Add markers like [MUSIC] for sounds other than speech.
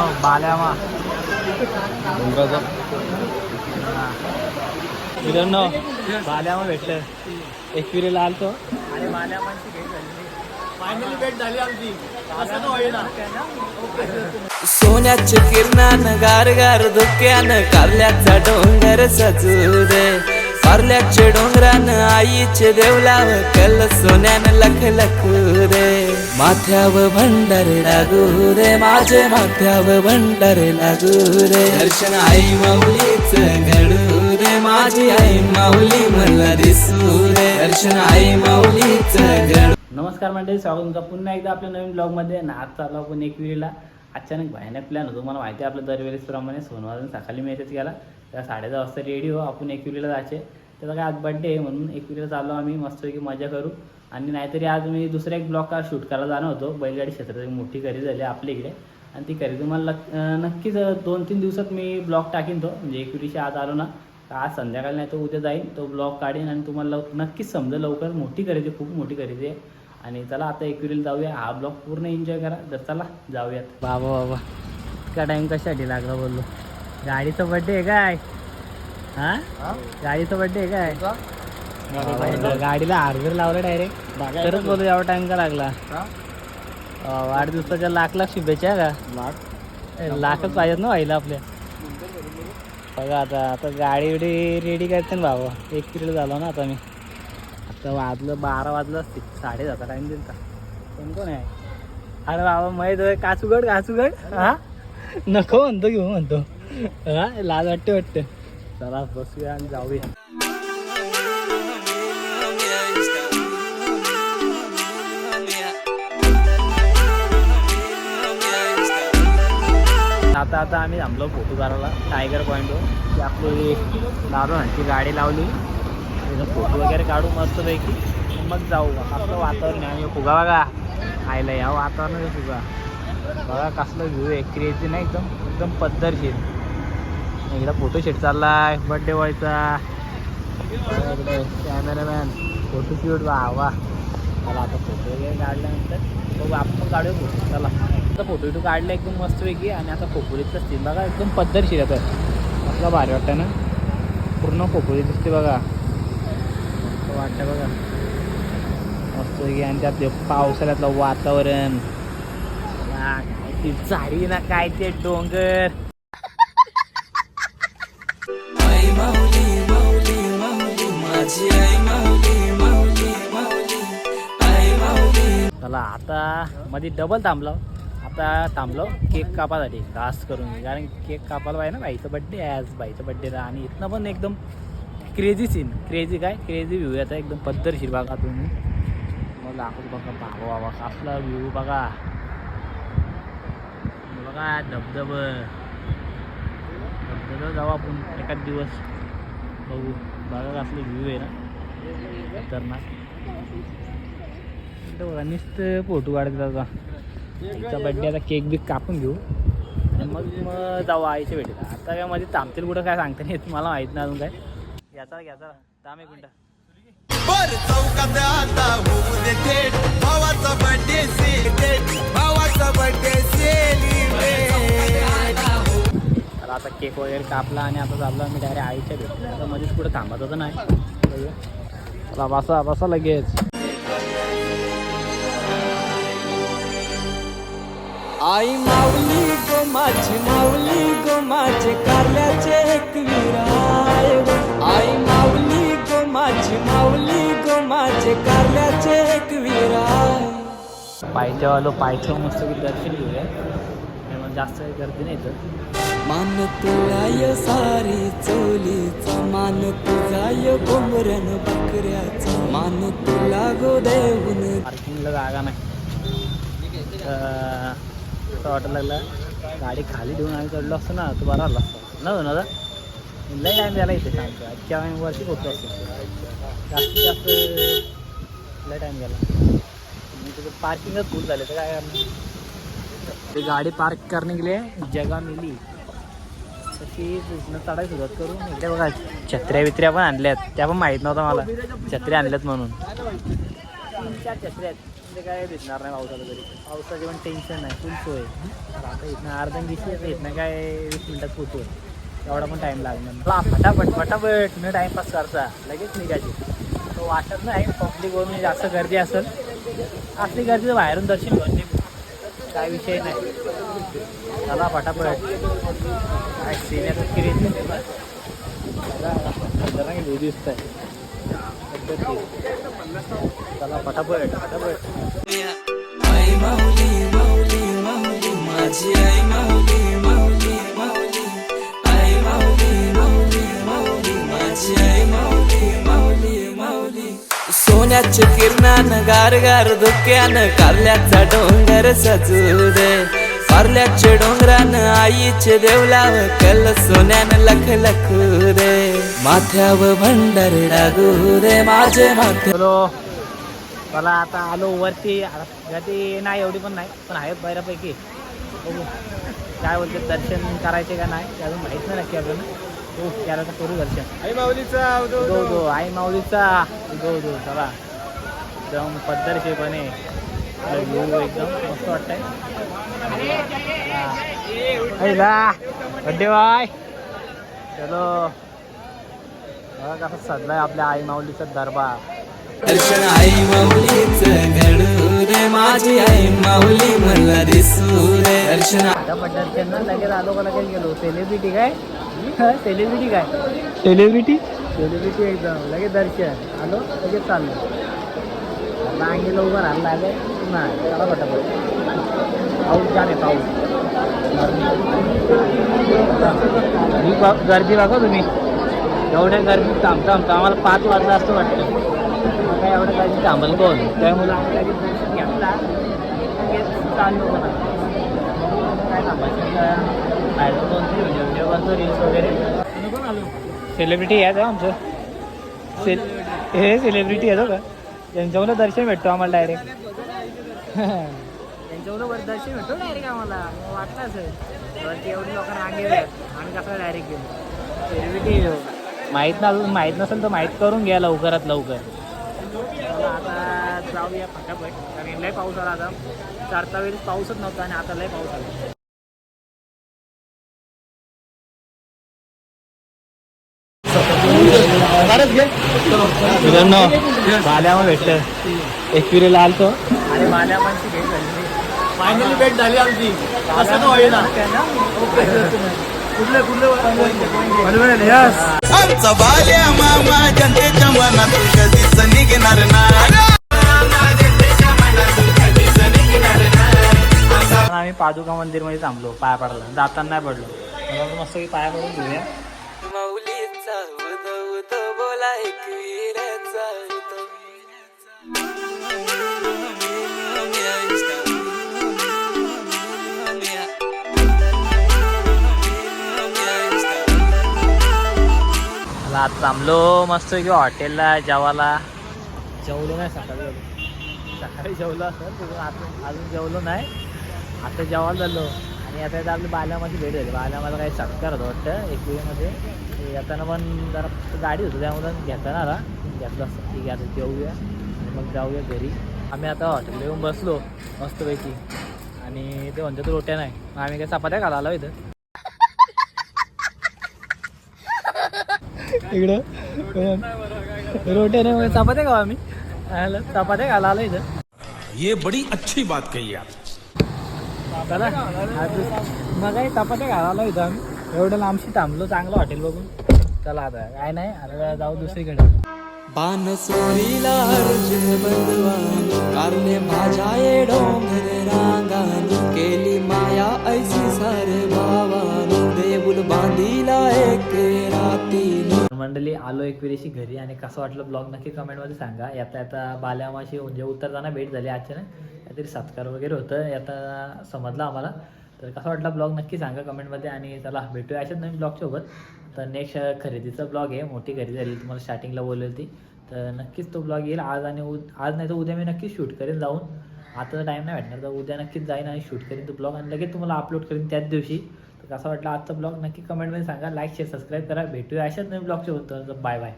मित्रांनो बाल्यामा मित्रांनो बाल्यामा भेटलं. एकविरीला आलतो. आणि बाल्यामाची भेट झाली. फायनली भेट झाली आमची. असं होईना. सोन्याच्या किरणानं गार गार धुक्यानं कारल्याचा डोंगर सजू दे. कारल्याच्या डोंगरान आईचे देवलाव कल सोन्यान लख लख रे. माथ्यावर भंडारे लागू रे माझे माथ्याव भंडारे लागू रे. दर्शन आई माऊलीच घडू रे माझी आई माऊली मला दिसू रे. दर्शन आई माऊलीच घडू. नमस्कार मंडळी स्वागत तुमचा पुन्हा एकदा आपल्या नवीन ब्लॉगमध्ये. आणि आज चाललो आपण एक वेळेला अचानक भयानक प्लॅन होतो. मला माहिती आहे आपल्या दरवेळेसप्रमाणे सोनवाजून सकाळी मेसेज केला. गेला त्या साडे दहा वाजता रेडी हो आपण एक विहिरीला जायचे. त्याचा काय आज बड्डे आहे म्हणून एक चाललो आम्ही मस्तपैकी मजा करू. आणि नाहीतरी आज मी दुसरा एक ब्लॉग का शूट करायला जाणार होतो बैलगाडी क्षेत्रात. एक मोठी खरेदी झाली आपल्या इकडे. आणि ती खरेदी मला नक्कीच दोन तीन दिवसात मी ब्लॉग टाकीन तो. म्हणजे एक आज आलो ना आज संध्याकाळी नाही तो उद्या जाईन तो ब्लॉग काढीन आणि तुम्हाला लव नक्कीच समजा लवकर. मोठी खरेदी खूप मोठी खरेदी आहे. आणि चला आता एकविरीला जाऊया. हा ब्लॉग पूर्ण एन्जॉय करा. तर चला जाऊयात. बाबा बाबा. इतका टाइम कशासाठी लागला बोललो? गाडीचा बड्डे आहे काय? हा? गाडीचा बड्डे आहे काय? गाडीला हार्वेर लावलं डायरेक्ट तरच बोलू एवढा टाइम का लागला? वाढदिवसाच्या लाख लाख शुभेच्छा का? लाखच पाहिजेत ना व्हायला आपल्या. बघा आता आता गाडी बिडी रेडी करते ना बाबा एक पिरियड झालो ना आता मी. आता वाजलं बारा वाजलं असतील. साडे दहा टाइम देईल का? कोण कोण आहे? अरे बाबा माहीत आहे काचूगड काचूगड हा? नको म्हणतो घेऊ म्हणतो. हा लाज वाटते वाटते. चला बसूया आणि जाऊया. आता आता आम्ही थांबलो फोटो काढायला टायगर पॉईंटवर ती आपली दारू गाडी लावली. त्याचा फोटो वगैरे काढू मस्तपैकी. मग जाऊ. आपलं वातावरण आहे. फुगा बघा. आयला या वातावरणाचा फुगा. बघा कसलं व्ह्यू आहे. क्रेझी नाही एकदम एकदम पद्धतशीर. इकडं फोटोशूट चाललाय. बड्डे बॉयचा कॅमेरामॅन फोटोशूट वा वा. चला आता फोटो वगैरे काढल्यानंतर बघू आपण काढूया फोटो चला. आता फोटो बिटो काढला एकदम मस्तपैकी. आणि आता खोपोलीचं असतील बघा एकदम पद्धतशीर आता आपला भारी वाटतं ना? पूर्ण खोपोली दिसते बघा. वाटतं बघा. मस्तपैकी. आणि त्यात ते पावसाळ्यातलं वातावरण. काय ती झाडी ना काय ते डोंगर. चला आता मध्ये डबल थांबलो. आता थांबलो. केक कापासाठी. घास करून. कारण केक कापायला पाहिजे ना बाईचा बड्डे आहे आज. बाईचा बड्डेला आणि इथनं पण एकदम क्रेझी सीन क्रेझी काय? क्रेझी व्ह्यू याचा एकदम पद्धतशीर बघा तुम्ही. मग दाखवतो बघा बाबा बाबा. कसला व्ह्यू बघा. बघा धबधब. धबधब जाऊ आपण एखाद दिवस. बघू. बघा कसलं व्ह्यू आहे ना. खतरनाक. बघा नुसतं फोटो काढत आता तिचा बड्डे आता केक बिक कापून घेऊ. आणि मग मग जाऊ आईच्या भेटीला. आता काय मध्ये थांबतील कुठं काय सांगता नाही मला माहीत नाही अजून काय. घ्याचा घ्याचा थांब एक मिनटं. बर चौकात आता होऊ दे थेट. भावाचा बर्थडे सेलिब्रेट भावाचा बर्थडे सेलिब्रेट तर आता केक वगैरे कापला आणि आता चाललो आम्ही डायरेक्ट आईच्या भेटीला. आता मध्येच कुठं थांबत होतं नाही. चला बसा बसा लगेच. आई माऊली गो माझी माऊली गो माझे कारल्याचे एक विराय. आई माऊली गो माझी माऊली गो माझे कारल्याचे एक विराय. पायथ्या आलो पायथ्या मस्त दर्शन घेऊया. जास्त गर्दी नाही तर. मान तुळाय सारी चोलीचा मान तुझाय कोंबऱ्यान बकऱ्याचा. मान तुला गो देऊन. पार्किंगला जागा नाही. असं वाटायला लागला. गाडी खाली ठेवून आम्ही चढलो असतो ना तो बरा आला असतो. ना ना? लय टाईम द्यायला इथे सांगतो आजच्या आम्ही वरती पोहोचतो असतो. जास्तीत जास्त लय टाईम गेला तिथं पार्किंगच फुल झाले. तर काय ते गाडी पार्क करणे गेले जगा मिली. तशी इथनं चढायला सुरुवात करून इकडे बघा छत्र्या बित्र्या पण आणल्यात. त्या पण माहीत नव्हतं मला. छत्र्या आणल्यात म्हणून. तीन चार छत्र्या आहेत. म्हणजे काय दिसणार नाही पावसाला तरी पावसाचे पण टेन्शन नाही फुल सोय. आता इथनं अर्धा दिवशी इथनं काय वीस मिनिटात पोचू एवढा पण टाईम लागणार नाही. फटाफट फटाफट. न टाईमपास करता. लगेच निघायची. तो वाटत नाही पब्लिकवरून जास्त गर्दी असेल. असली गर्दी तर बाहेरून दर्शन घेऊन काय विषय नाही. चला फटाफट. काय सिनियर किरी जरा दिसत आहे चला फटाफट फटाफट आई माझी आई माऊली माऊली माऊली आई माऊली माऊली माऊली माझी आई माऊली माऊली माऊली सोन्याचे किरणान गार गार धुक्यानं कारल्याचा डोंगर सजू दे. कारल्याचे डोंगरानं आईचे देवलाव कल सोन्यानं लख लखू दे माथ्यावर भंडार लागू दे माझे माथे. मला आता आलो वरती. गर्दी नाही एवढी पण नाही पण आहेत बऱ्यापैकी. बघू. काय बोलते दर्शन करायचे का नाही ते अजून माहीत नाही नक्की आपल्याला. हो त्याला तर करू दर्शन. आई माऊलीचा आई माऊलीचा. उदो चला. एकदम पद्धतशीरपणे. व्ह्यू एकदम मस्त वाटतंय. Birthday bye. चलो. कसं सजलाय आपल्या आई माऊलीचा दरबार. दर्शन आई माऊलीच घडू रे माझी आई माऊली मला दिसू रे दर्शन लगेच आलो का लगेच गेलो? सेलिब्रिटी काय? सेलिब्रिटी काय? सेलिब्रिटी सेलिब्रिटी एकदम. लगेच दर्शन. आलो लगेच चाललो. आता अंगीला उभं लागलं. नाही. चला पटापट. पाऊस छान आहे पाऊस. ही बघ- गर्दी बघा तुम्ही. एवढ्या गर्दीत थांबता थांबता आम्हाला पाच वाजता असं वाटतं. काय एवढं काही थांबल कोण? त्यामुळे आम्ही लगेच दर्शन घेतला लगेच चाललो काय थांबायचं? बाहेर दोन व्हिडिओ करतो रील्स वगैरे. सेलिब्रिटी आहे हो हो का आमचं. से हे सेलिब्रिटी आहे का? त्यांच्यामुळे दर्शन भेटतो आम्हाला डायरेक्ट [LAUGHS] त्यांच्यामुळे दर्शन भेटतो डायरेक्ट आम्हाला. वाटलं असेल. वरती एवढी लोकांना आगे आम्ही कसं डायरेक्ट गेलो? माहीत ना अजून माहीत नसेल तर माहीत करून घ्या लवकरात लवकर. आता जाऊया फटाफट. कारण लय पाऊस आला आता. चारता वेळेस पाऊसच नव्हता आणि आता लय पाऊस आला. मित्रांनो बाल्यामा भेटत एकविरीला आलतो. आणि बाल्यामांची भेट झाली फायनली भेट झाली आमची. असं का होईना कुठले कुठले यस आमचा बाल्या मामा जनतेच्या मनातून कधीच निघणार पण आम्ही पादुका मंदिरमध्ये थांबलो पाया पडला. जाताना नाही पडलो. मस्त पाया पडून घेऊया उद बोला आता थांबलो मस्त की हॉटेलला जेवायला. जेवलो नाही सकाळी. सकाळी जेवलो असं आता अजून जेवलो नाही. आता जेवायला झालो आणि आता इथं आपली बाल्यामध्ये भेट झाली. बाल्यामध्ये काही सत्कार होतं वाटतं. एकवीमध्ये ते येताना पण जरा गाडी होती त्यामुळे घेताना आला घेतलं असतं. ठीक आहे आता जेवूया. मग जाऊया घरी. आम्ही आता हॉटेलला येऊन बसलो मस्तपैकी आणि ते म्हणतात रोट्या नाही. मग आम्ही काय चपात्या घालायला आलो इथं. इकडं. रोट्या नाही मग चपात्या खाऊ आम्ही. आलं, चपात्या घाला आलो इथं. ये बड़ी अच्छी बात कही आप. चला मग काही चपात्या घाला आलो इथं आम्ही. एवढं लांबशी थांबलो चांगलं हॉटेल बघून. चला आता काय नाही आता जाऊ दुसरीकडे. बाण सोरीला अर्जुन बंधवान कारले माझ्या ये डोंगर रांगान केली माया ऐसी सारे भावान देऊल बांधिला एक रातीन मंडळी आलो एक वेळेशी घरी आणि कसं वाटलं ब्लॉग नक्की कमेंटमध्ये सांगा. येता आता बाल्यामाशी म्हणजे उतरताना भेट झाली अचानक. काहीतरी सत्कार वगैरे होतं. यात समजलं आम्हाला. तर कसा वाटला ब्लॉग नक्की सांगा कमेंटमध्ये आणि चला भेटूया अशाच नवीन ब्लॉगसोबत. तर नेक्स्ट खरेदीचा ब्लॉग आहे. मोठी खरेदी झाली. तुम्हाला स्टार्टिंगला बोलली ती तर नक्कीच तो ब्लॉग येईल. आज आणि उद आज नाही तर उद्या मी नक्कीच शूट करेन जाऊन. आता टाईम नाही भेटणार. तर उद्या नक्कीच जाईन आणि शूट करेन तो ब्लॉग. आणि लगेच तुम्हाला अपलोड करेन त्याच दिवशी. असं कसा वाटला आजचा ब्लॉग. नक्की कमेंटमध्ये सांगा. लाईक शेअर सबस्क्राईब करा. भेटूया अशाच नवीन ब्लॉगच्या होतं बाय बाय